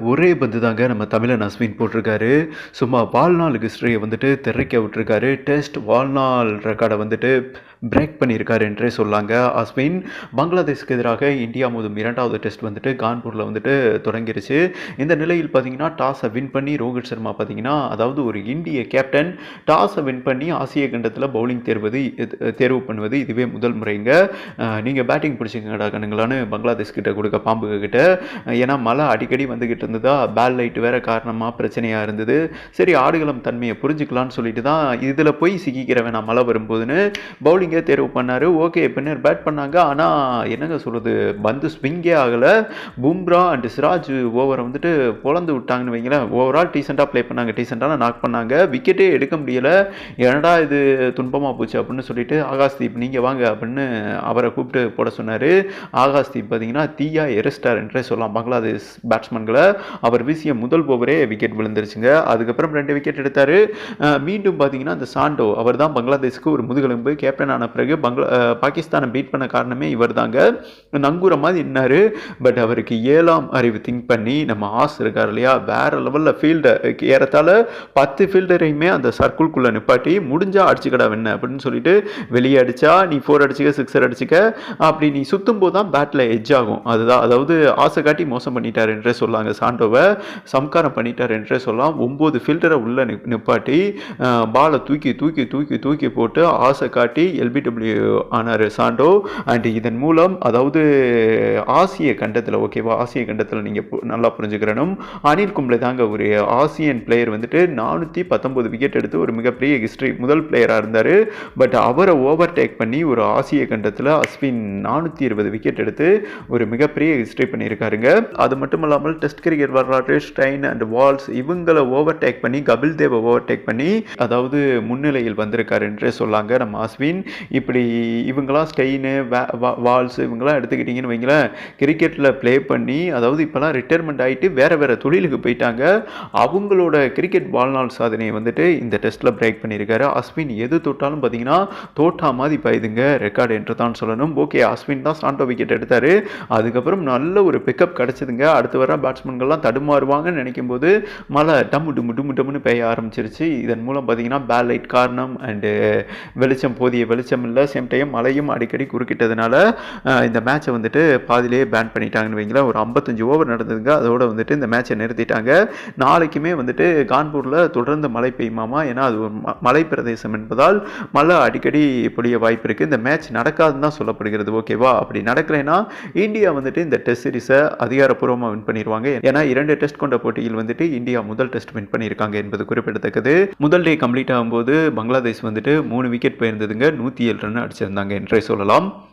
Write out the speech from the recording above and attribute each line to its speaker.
Speaker 1: ஒரே பந்து தாங்க நம்ம தமிழன் அஸ்வின் போட்டிருக்காரு. சும்மா வாழ்நாள் ஹிஸ்டரியை வந்துட்டு திரைக்க விட்டுருக்காரு. டெஸ்ட் வாழ்நாள் ரெக்கார்டை வந்துட்டு பிரேக் பண்ணியிருக்காரு என்றே சொல்லாங்க. அஸ்வின் பங்களாதேஷ்க்கு எதிராக இந்தியா மோதும் இரண்டாவது டெஸ்ட் வந்துட்டு கான்பூரில் வந்துட்டு தொடங்கிருச்சு. இந்த நிலையில் பார்த்தீங்கன்னா டாஸை வின் பண்ணி ரோஹித் சர்மா பார்த்தீங்கன்னா அதாவது ஒரு இந்திய கேப்டன் டாஸை வின் பண்ணி ஆசிய கண்டத்தில் பவுலிங் தேர்வது தேர்வு பண்ணுவது இதுவே முதல் முறைங்க. நீங்கள் பேட்டிங் பிடிச்சிக்கடா கணுங்களான்னு பங்களாதேஷ் கிட்ட கொடுக்க பாம்பு கிட்ட. ஏன்னா மழை அடிக்கடி வந்துக்கிட்டு இருந்ததா பேல் லைட் வேற காரணமாக பிரச்சனையாக இருந்தது. சரி ஆடுகளம் தன்மையை புரிஞ்சுக்கலான்னு சொல்லிட்டு தான் இதில் போய் சிக்கிக்கிறவன் நான் மழை வரும்போதுன்னு பவுலிங்கே தேர்வு பண்ணார். ஓகே பின்னர் பேட் பண்ணாங்க. ஆனால் என்னங்க சொல்கிறது பந்து ஸ்விங்கே ஆகலை. பும்ரா அண்ட் சிராஜ் ஓவரை வந்துட்டு பொழந்து விட்டாங்கன்னு வைங்களேன். ஓவரால் டீசெண்டாக ப்ளே பண்ணாங்க. டீசெண்டான நாக் பண்ணாங்க. விக்கெட்டே எடுக்க முடியலை. என்னடா இது துன்பமாக போச்சு அப்படின்னு சொல்லிட்டு ஆகாஷ்தீப் நீங்கள் வாங்க அப்படின்னு அவரை கூப்பிட்டு போட சொன்னார். ஆகாஷ்தீப் பார்த்தீங்கன்னா தீயா எரிஸ்டார் என்றே சொல்லலாம். பங்களாதேஷ் பேட்ஸ்மேன்களை அவர் வீசிய முதல் ஓவரே விக்கெட் விழுந்துருச்சுங்க. அதுக்கப்புறம் ரெண்டு விக்கெட் எடுத்தார். மீண்டும் பார்த்தீங்கன்னா அந்த சாண்டோ அவர் தான் பங்களாதேஷ்க்கு ஒரு முதுகெலும்பு. கேப்டன் ஆன பிறகு பங்களா பாகிஸ்தானை பீட் பண்ண காரணமே இவர் தாங்க நங்கூர மாதிரி பட் அவருக்கு ஏழாம் அறிவு திங்க் பண்ணி நம்ம ஆஸ் இருக்கார் இல்லையா? வேறு லெவலில் ஃபீல்டர் ஏறத்தால் பத்து ஃபீல்டரையுமே அந்த சர்க்கிள்குள்ளே நிப்பாட்டி முடிஞ்சால் அடிச்சுக்கடா வெண்ண அப்படின்னு சொல்லிட்டு வெளியே அடிச்சா நீ ஃபோர் அடிச்சுக்க சிக்ஸர் அடிச்சுக்க அப்படி நீ சுற்றும் போது தான் பேட்டில் எஜ் ஆகும். அதுதான் அதாவது ஆசை காட்டி மோசம் பண்ணிட்டார் என்றே சொல்லாங்க சாண்டோவை. சம்காரம் பண்ணிட்டார் என்றே சொல்லலாம். ஒம்பது ஃபில்டரை உள்ளே நிப்பாட்டி பாலை தூக்கி தூக்கி தூக்கி தூக்கி போட்டு ஆசை காட்டி எல்பிடபிள்யூ ஆனார் சாண்டோ. அண்ட் இதன் மூலம் அதாவது ஆசிய கண்டத்தில் ஓகேவா ஆசிய கண்டத்தில் நீங்கள் நல்லா புரிஞ்சுக்கிறனும். அனில் கும்ளே தாங்க ஒரு ஆசியன் பிளேயர் வந்துட்டு நானூற்றி பத்தொம்போது விக்கெட் எடுத்து ஒரு மிகப்பெரிய ஹிஸ்ட்ரி முதல் பிளேயராக இருந்தார். பட் அவரை ஓவர்டேக் பண்ணி ஒரு ஆசிய கண்டத்தில் அஸ்வின் நானூற்றி இருபது விக்கெட் எடுத்து ஒரு மிகப்பெரிய ஹிஸ்ட்ரி பண்ணியிருக்காருங்க. அது மட்டும் இல்லாமல் டெஸ்ட் கிரிக்கெட் வரலாற்று ஸ்டைன் அண்ட் வால்ஸ் இவங்களை ஓவர்டேக் பண்ணி கபில் தேவை ஓவர்டேக் பண்ணி அதாவது முன்னிலையில் வந்திருக்காரு என்றே சொல்லாங்க நம்ம அஸ்வின். இப்படி இவங்களாம் ஸ்டெயினு வால்ஸ் இவங்களாம் எடுத்துக்கிட்டிங்கன்னு வைங்களேன் கிரிக்கெட்டில் ப்ளே பண்ணி அதாவது இப்போலாம் ரிட்டையர்மெண்ட் ஆகிட்டு வேறு வேறு தொழிலுக்கு போயிட்டாங்க. அவங்களோட கிரிக்கெட் வாழ்நாள் சாதனையை வந்துட்டு இந்த டெஸ்ட்டில் பிரேக் பண்ணியிருக்காரு. அஸ்வின் எது தொட்டாலும் பார்த்தீங்கன்னா தோட்டா மாதிரி பாயுதுங்க ரெக்கார்டு என்று தான் சொல்லணும். ஓகே அஸ்வின் தான் சாண்டோ விக்கெட் எடுத்தார். அதுக்கப்புறம் நல்ல ஒரு பிக்கப் கிடச்சிதுங்க. அடுத்து வர பேட்ஸ்மேன்கள்லாம் தடுமாறுவாங்கன்னு நினைக்கும் போது மழை டம்மு டும்மு டும்மு டம்முன்னு பெய்ய ஆரம்பிச்சிருச்சு. இதன் மூலம் பார்த்தீங்கன்னா பேலைட் லைட் காரணம் அண்டு வெளிச்சம் போதிய வெளிச்சம் இல்லை சேம் டைம் மழையும் அடிக்கடி குறுக்கிட்டதுனால இந்த மேட்சை வந்துட்டு பாதியிலேயே பேன் பண்ணிட்டாங்கன்னு வைங்களேன். ஒரு ஐம்பத்தஞ்சு ஓவர் நடந்ததுங்க. அதோட வந்துட்டு இந்த மேட்சை நிறுத்திட்டாங்க. நாளைக்குமே வந்துட்டு கான்பூரில் தொடர்ந்து மழை பெய்யுமாமா? ஏன்னா அது ஒரு மலை பிரதேசம் என்பதால் மழை அடிக்கடி பொழிய வாய்ப்பு இருக்குது இந்த மேட்ச் நடக்காதுன்னு தான் சொல்லப்படுகிறது. ஓகேவா அப்படி நடக்கலைன்னா இந்தியா வந்துட்டு இந்த டெஸ்ட் சீரிஸை அதிகாரப்பூர்வமாக வின் பண்ணிடுவாங்க ஏன்னா இரண்டு டெஸ்ட் கொண்ட போட்டியில் வந்துட்டு இந்தியா முதல் டெஸ்ட் வின் பண்ணியிருக்காங்க என்பது குறிப்பிடத்தக்கது. முதல் டே கம்ப்ளீட் ஆகும்போது பங்களாதேஷ் வந்துட்டு மூணு விக்கெட் போயிருந்ததுங்க. நூற்றி ஏழு ரன் அடிச்சிருந்தாங்க என்றே சொல்லலாம்.